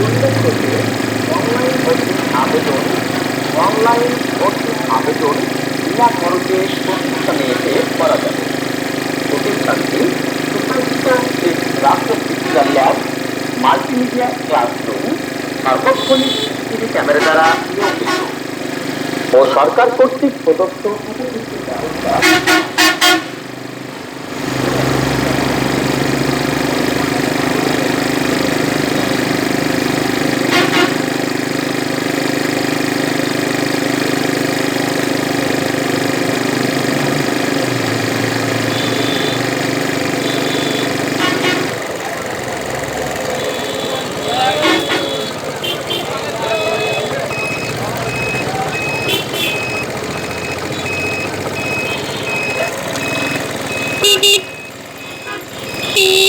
উল্লেখ করতে অনলাইন ভর্তি আবেদন অনলাইন ভর্তির আবেদন বিনা খরচে প্রতিষ্ঠানে এসে করা যাবে প্রতিষ্ঠানটি সুপরিচিত রাষ্ট্রবিদ্যা ল্যাব মাল্টিমিডিয়া ক্লাসরুম সার্বক্ষণিক টিভি ক্যামেরা দ্বারা নিয়মিত ও সরকার কর্তৃক প্রদত্ত উপযুক্ত Bye.